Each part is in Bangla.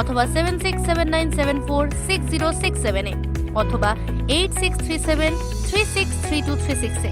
অথবা seven six seven nine seven four six zero six সেভেনে অথবা eight six three seven three six three two three সিক্সে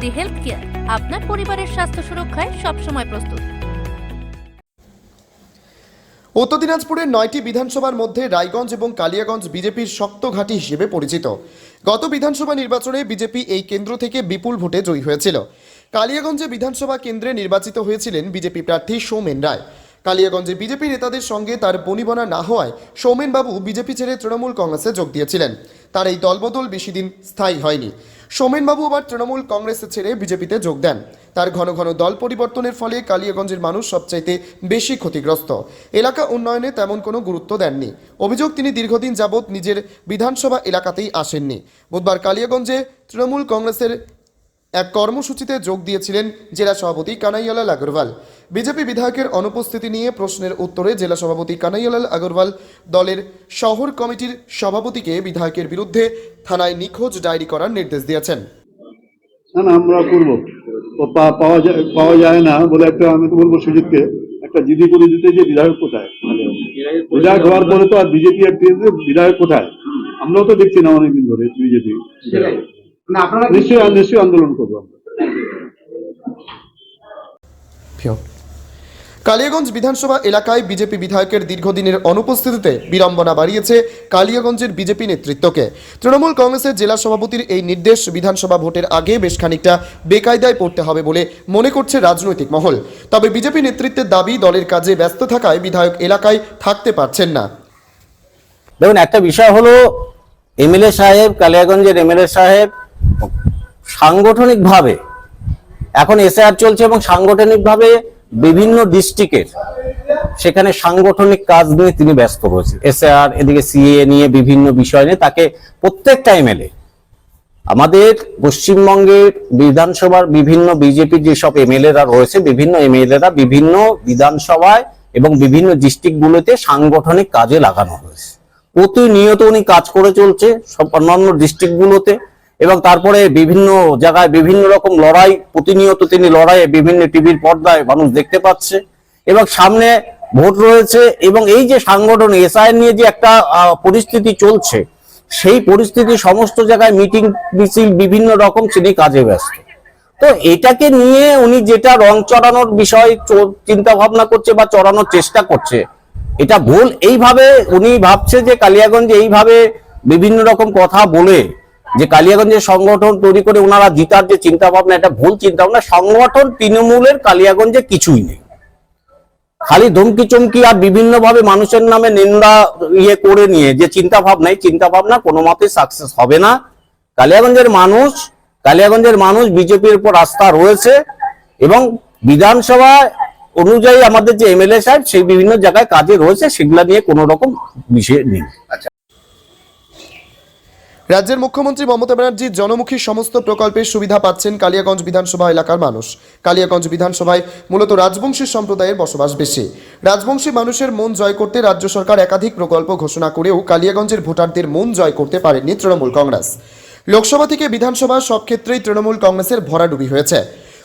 দি হেলথ কেয়ার আপনার পরিবারের স্বাস্থ্য সুরক্ষায় সবসময় প্রস্তুত। উত্তর দিনাজপুরের নয়টি বিধানসভার মধ্যে রায়গঞ্জ এবং কালিয়াগঞ্জ বিজেপির শক্ত ঘাঁটি হিসেবে পরিচিত। গত বিধানসভা নির্বাচনে বিজেপি এই কেন্দ্র থেকে বিপুল ভোটে জয়ী হয়েছিল। কালিয়াগঞ্জে বিধানসভা কেন্দ্রে নির্বাচিত হয়েছিলেন বিজেপি প্রার্থী সৌমেন রায়। কালিয়াগঞ্জে বিজেপি নেতাদের সঙ্গে তার বনিবনা না হওয়ায় সৌমেনবাবু বিজেপি ছেড়ে তৃণমূল কংগ্রেসে যোগ দিয়েছিলেন। তার এই দলবদল বেশি দিন স্থায়ী হয়নি। সৌমেনবাবু আবার তৃণমূল কংগ্রেস ছেড়ে বিজেপিতে যোগ দেন। তার ঘন ঘন দল পরিবর্তনের ফলে কালিয়াগঞ্জের মানুষ সবচাইতে বেশি ক্ষতিগ্রস্ত। এলাকা উন্নয়নে তেমন কোনো গুরুত্ব দেননি। অভিযোগ, তিনি দীর্ঘদিন যাবৎ নিজের বিধানসভা এলাকাতেই আসেননি। বুধবার কালিয়াগঞ্জে তৃণমূল কংগ্রেসের এক কর্মসূচিতে যোগ দিয়েছিলেন জেলা সভাপতি কানাইয়ালাল আগরওয়াল। বিজেপি বিধায়কের অনুপস্থিতি নিয়ে প্রশ্নের উত্তরে জেলা সভাপতি কানাইয়ালাল আগরওয়াল দলের শহর কমিটির সভাপতিকে বিধায়কের বিরুদ্ধে থানায় নিখোঁজ ডায়েরি করার নির্দেশ দিয়েছেন। না না, আমরা করব। পাওয়া যায় পাওয়া যায় না বলে একটা, আমি তো বলব সুজিতকে একটা জিডি করে দিতে যে বিধায়ক কোথায়? বিধায়ক হওয়ার পরে তো আর বিজেপি আর বিধায়ক কোথায়? আমরাও তো দেখছি না অনেকদিন ধরে বিজেপি। নিশ্চয়ই নিশ্চয়ই আন্দোলন করব কালিয়াগঞ্জ বিধানসভা এলাকায় বিজেপি বিধায়কের দীর্ঘদিনের অনুপস্থিতিতে বিড়ম্বনা বাড়িয়েছে কালিয়াগঞ্জের বিজেপি নেতৃত্বকে। তৃণমূল কংগ্রেসের জেলা সভাপতির এই নির্দেশ বিধানসভা ভোটের আগে বেশ খানিকটা বেকায়দায় পড়তে হবে বলে মনে করছে রাজনৈতিক মহল। তবে বিজেপি নেতৃত্বের দাবি দলের কাজে ব্যস্ত থাকায় বিধায়ক এলাকায় থাকতে পারছেন না। দেখুন একটা বিষয় হলো এমএলএ সাহেব কালিয়াগঞ্জের এমএলএ সাহেব সাংগঠনিকভাবে, এখন এসআর চলছে এবং সাংগঠনিকভাবে বিভিন্ন ডিস্ট্রিক্টের সেখানে সাংগঠনিক কাজ নিয়ে তিনি ব্যস্ত রয়েছে এসআর এদিকে সিএ নিয়ে বিভিন্ন বিষয় নিয়ে তাকে প্রত্যেকটা এমএলএ আমাদের পশ্চিমবঙ্গের বিধানসভার বিভিন্ন বিজেপির যেসব এমএলএরা রয়েছে, বিভিন্ন এমএলএরা বিভিন্ন বিধানসভায় এবং বিভিন্ন ডিস্ট্রিক্টগুলোতে সাংগঠনিক কাজে লাগানো হয়েছে। প্রতিনিয়ত উনি কাজ করে চলছে, সব অন্যান্য ডিস্ট্রিক্টগুলোতে এবং তারপরে বিভিন্ন জায়গায় বিভিন্ন রকম লড়াই, প্রতিনিয়ত তিনি লড়াইয়ে বিভিন্ন টিভির পর্দায় মানুষ দেখতে পাচ্ছে। এবং সামনে ভোট রয়েছে এবং এই যে সাংগঠন এসআই নিয়ে যে একটা পরিস্থিতি চলছে, সেই পরিস্থিতি সমস্ত জায়গায় মিটিং মিছিল বিভিন্ন রকম তিনি কাজে ব্যস্ত। তো এটাকে নিয়ে উনি যেটা রং চড়ানোর বিষয় চিন্তা ভাবনা করছে বা চড়ানোর চেষ্টা করছে, এটা ভুল। এইভাবে উনি ভাবছে যে কালিয়াগঞ্জে এইভাবে বিভিন্ন রকম কথা বলে যে কালিয়াগঞ্জের সংগঠন তৈরি করে ওনারা জিতার যে চিন্তা ভাবনা এটা ভুল চিন্তা ভাবনা সংগঠন তৃণমূলের কালিয়াগঞ্জে কিছুই নেই। খালি ধমকি চমকি আর বিভিন্ন ভাবে মানুষের নামে নিন্দা ইয়ে করে নিয়ে যে চিন্তা ভাবনা এই চিন্তা ভাবনা কোনো মতে সাকসেস হবে না। কালিয়াগঞ্জের মানুষ কালিয়াগঞ্জের মানুষ বিজেপির উপর আস্থা রয়েছে এবং বিধানসভা অনুযায়ী আমাদের যে এমএলএ সাহেব সেই বিভিন্ন জায়গায় কাজে রয়েছে, সেগুলা নিয়ে কোনো রকম বিষয় নেই। রাজ্যের মুখ্যমন্ত্রী মমতা ব্যানার্জি জনমুখী সমস্ত প্রকল্পের সুবিধা পাচ্ছেন কালিয়াগঞ্জ বিধানসভা এলাকার মানুষ। কালিয়াগঞ্জ বিধানসভায় মূলত রাজবংশী সম্প্রদায়ের বসবাস বেশি। রাজবংশী মানুষের মন জয় করতে রাজ্য সরকার একাধিক প্রকল্প ঘোষণা করেও কালিয়াগঞ্জের ভোটারদের মন জয় করতে পারেনি তৃণমূল কংগ্রেস। লোকসভা থেকে বিধানসভা সব ক্ষেত্রেই তৃণমূল কংগ্রেসের ভরাডুবি হয়েছে।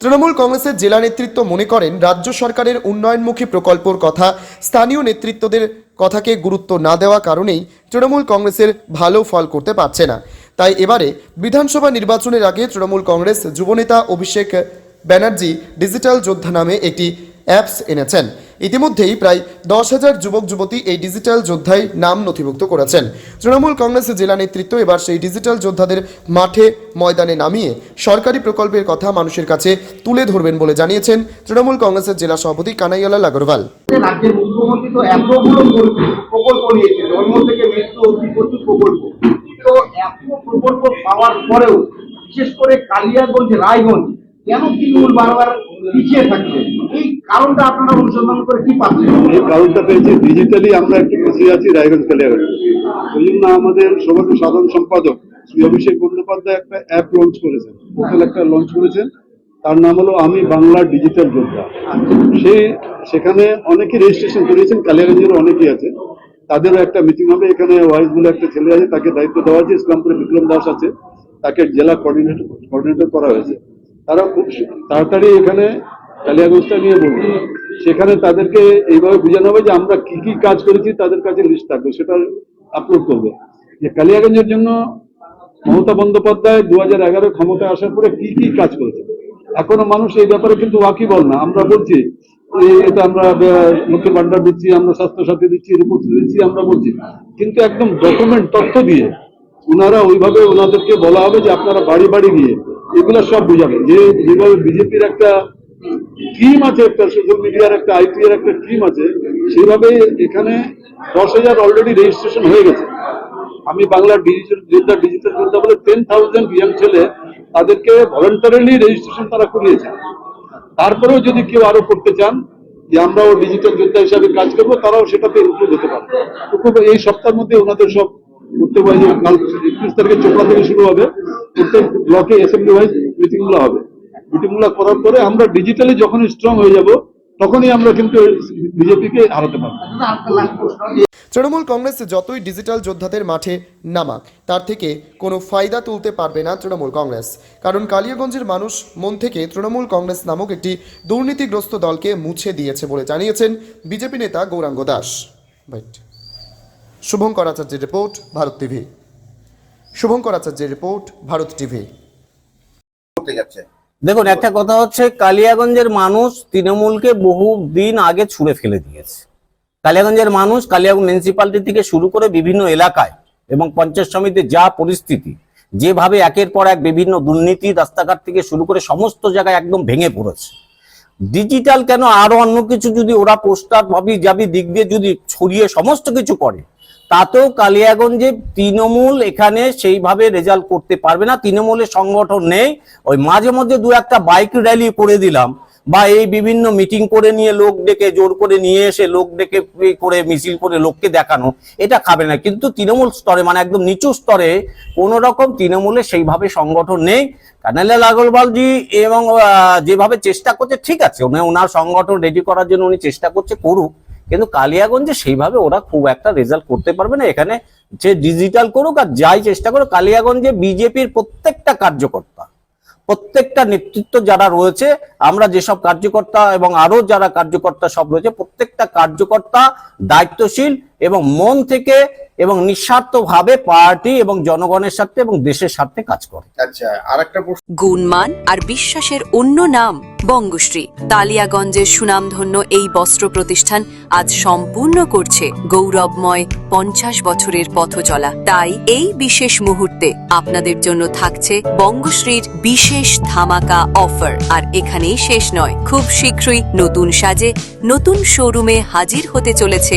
তৃণমূল কংগ্রেসের জেলা নেতৃত্ব মনে করেন, রাজ্য সরকারের উন্নয়নমুখী প্রকল্পর কথা স্থানীয় নেতৃত্বদের কথাকে গুরুত্ব না দেওয়া কারণেই তৃণমূল কংগ্রেসের ভালো ফল করতে পারছে না। তাই এবারে বিধানসভা নির্বাচনের আগে তৃণমূল কংগ্রেস যুবনেতা অভিষেক ব্যানার্জি ডিজিটাল যোদ্ধা নামে একটি অ্যাপস এনেছেন। ইতিমধ্যেই প্রায় দশ হাজার যুবক যুবতী এই ডিজিটাল যোদ্ধায় নাম নথিভুক্ত করেছেন। তৃণমূল কংগ্রেসের জেলা নেতৃত্ব এবার সেই ডিজিটাল যোদ্ধাদের মাঠে ময়দানে নামিয়ে সরকারি প্রকল্পের কথা মানুষের কাছে তুলে ধরবেন বলে জানিয়েছেন তৃণমূল কংগ্রেসের জেলা সভাপতি কানাইয়ালাল আগরওয়াল বিশেষ করে কালিয়াগঞ্জ, রায়গঞ্জ, কেন তৃণমূল বারবার পিছিয়ে থাকছে? এই কারণটা আপনারা অনুসন্ধান করে কি পাচ্ছেন? এই কারণটা পেয়েছি। ডিজিটালি আমরা একটু বাঁচিয়ে আছি, রায়গঞ্জ কালিয়াগঞ্জ। ওই জন্য আমাদের সবার সাধারণ সম্পাদক, শ্রী অভিষেক বন্দ্যোপাধ্যায় একটা অ্যাপ লঞ্চ করেছেন পোর্টাল একটা লঞ্চ করেছেন। তার নাম হলো আমি বাংলা ডিজিটাল যোদ্ধা সে সেখানে অনেকে রেজিস্ট্রেশন করিয়েছেন কালিয়াগঞ্জের অনেকেই আছে। তাদেরও একটা মিটিং হবে। এখানে ওয়াইস বলে একটা ছেলে আছে, তাকে দায়িত্ব দেওয়া হয়েছে। ইসলামপুরে বিক্রম দাস আছে, তাকে জেলা কোঅর্ডিনেটর কোঅর্ডিনেটর করা হয়েছে। তারা খুব তাড়াতাড়ি এখানে কালিয়াগঞ্জটা নিয়ে বলবে। সেখানে তাদেরকে এইভাবে বোঝানো হবে যে আমরা কি কি কাজ করেছি তাদের কাছে লিস্ট থাকবে। সেটা আপলোড করবে। যে কালিয়াগঞ্জের জন্য মমতা বন্দ্যোপাধ্যায় দু হাজার এগারো ক্ষমতায় আসার পরে কি কি কাজ করেছে। এখনও মানুষ এই ব্যাপারে কিন্তু ওয়াকিবল না। আমরা বলছি এটা আমরা আহ, লক্ষ্মীর ভান্ডার দিচ্ছি আমরা স্বাস্থ্য সাথী দিচ্ছি রিপোর্ট দিচ্ছি আমরা বলছি। কিন্তু একদম ডকুমেন্ট তথ্য দিয়ে ওনারা ওইভাবে ওনাদেরকে বলা হবে যে আপনারা বাড়ি বাড়ি গিয়ে এগুলো সব বুঝাবেন। যে যেভাবে বিজেপির একটা টিম আছে একটা সোশ্যাল মিডিয়ার একটা আইটি এর একটা টিম আছে, সেইভাবে এখানে দশ হাজার অলরেডি রেজিস্ট্রেশন হয়ে গেছে। আমি বাংলা ডিজিটাল ডিজিটাল যোদ্ধা বলে টেন থাউজেন্ড ইয়াং ছেলে তাদেরকে ভলেন্টারিলি রেজিস্ট্রেশন তারা করিয়েছে। তারপরেও যদি কেউ আরও করতে চান যে আমরাও ডিজিটাল যোদ্ধা হিসাবে কাজ করব, তারাও সেটাতে ইনক্লুড হতে পারে তো খুব এই সপ্তাহের মধ্যে ওনাদের সব প্রত্যেক ওয়াইজ কাল একত্রিশ তারিখে চোপড়া থেকে শুরু হবে। প্রত্যেক ব্লকে অ্যাসেম্বলি ওয়াইজ মিটিংগুলো হবে। মিটিং করার পরে আমরা ডিজিটালি যখন স্ট্রং হয়ে যাব তখনই আমরা কিন্তু বিজেপিকে হারাতে পারব। তৃণমূল কংগ্রেস যতই ডিজিটাল যোদ্ধাদের মাঠে নামাক তার থেকে কোনো ফায়দা তুলতে পারবে না তৃণমূল কংগ্রেস। কারণ কালিয়াগঞ্জের মানুষ মন থেকে তৃণমূল কংগ্রেস নামক একটি দুর্নীতিগ্রস্ত দলকে মুছে দিয়েছে বলে জানিয়েছেন বিজেপি নেতা গৌরাঙ্গ দাস. শুভঙ্কর আচার্যের রিপোর্ট ভারত টিভি। শুভঙ্কর আচার্যের রিপোর্ট ভারত টিভি। যাচ্ছে। দেখুন, একটা কথা হচ্ছে কালিয়াগঞ্জের মানুষ তৃণমূলকে বহু দিন আগে ছুঁড়ে ফেলে দিয়েছে। কালিয়াগঞ্জের মানুষ কালিয়াগঞ্জ মিউনিসিপালিটি থেকে শুরু করে বিভিন্ন এলাকায় এবং পঞ্চায়েত সমিতির যা পরিস্থিতি, যেভাবে একের পর এক বিভিন্ন দুর্নীতি রাস্তাঘাট থেকে শুরু করে সমস্ত জায়গায় একদম ভেঙে পড়েছে। ডিজিটাল কেন আরও অন্য কিছু যদি ওরা পোস্টার ভাবি যাবি দিক দিয়ে যদি ছড়িয়ে সমস্ত কিছু করে তাতেও কালিয়াগঞ্জে তৃণমূল এখানে সেইভাবে রেজাল্ট করতে পারবে না। তৃণমূলের সংগঠন নেই। ওই মাঝে মধ্যে দু একটা বাইক র্যালি করে দিলাম বা এই বিভিন্ন মিটিং করে নিয়ে লোক ডেকে জোর করে নিয়ে এসে লোক ডেকে করে মিছিল করে লোককে দেখানো, এটা খাবে না। কিন্তু তৃণমূল স্তরে মানে একদম নিচু স্তরে কোন রকম তৃণমূলের সেইভাবে সংগঠন নেই। কানাইলাল আগরওয়ালজি এবং যেভাবে চেষ্টা করছে, ঠিক আছে ওনার সংগঠন রেডি করার জন্য উনি চেষ্টা করছে, করুক। কিন্তু কালিয়াগঞ্জে সেইভাবে ওরা খুব একটা রেজাল্ট করতে পারবে না। এখানে যে ডিজিটাল করুক আর যাই চেষ্টা করুক, কালিয়াগঞ্জে বিজেপির প্রত্যেকটা কার্যকর্তা, প্রত্যেকটা নেতৃত্ব যারা রয়েছে, আমরা যেসব কার্যকর্তা এবং আরও যারা কার্যকর্তা সব রয়েছে, প্রত্যেকটা কার্যকর্তা দায়িত্বশীল এবং মন থেকে এবং নিঃস্বার্থভাবে পার্টি এবং জনগণের স্বার্থে এবং দেশের স্বার্থে কাজ করে। আচ্ছা আর একটা প্রশ্ন। গুণমান আর বিশ্বাসের অন্য নাম বঙ্গশ্রী। তালিয়াগঞ্জের সুনামধন্য এই বস্ত্র প্রতিষ্ঠান আজ সম্পূর্ণ করছে গৌরবময় পঞ্চাশ বছরের পথ চলা। তাই এই বিশেষ মুহূর্তে আপনাদের জন্য থাকছে বঙ্গশ্রীর বিশেষ ধামাকা অফার। আর এখানেই শেষ নয় খুব শীঘ্রই নতুন সাজে নতুন শোরুমে হাজির হতে চলেছে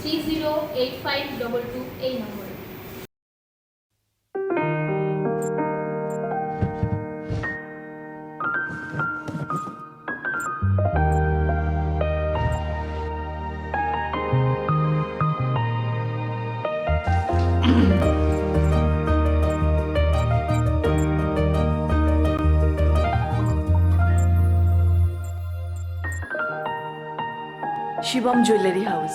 three zero eight five double two এই নম্বরে শিবম জুয়েলারি হাউস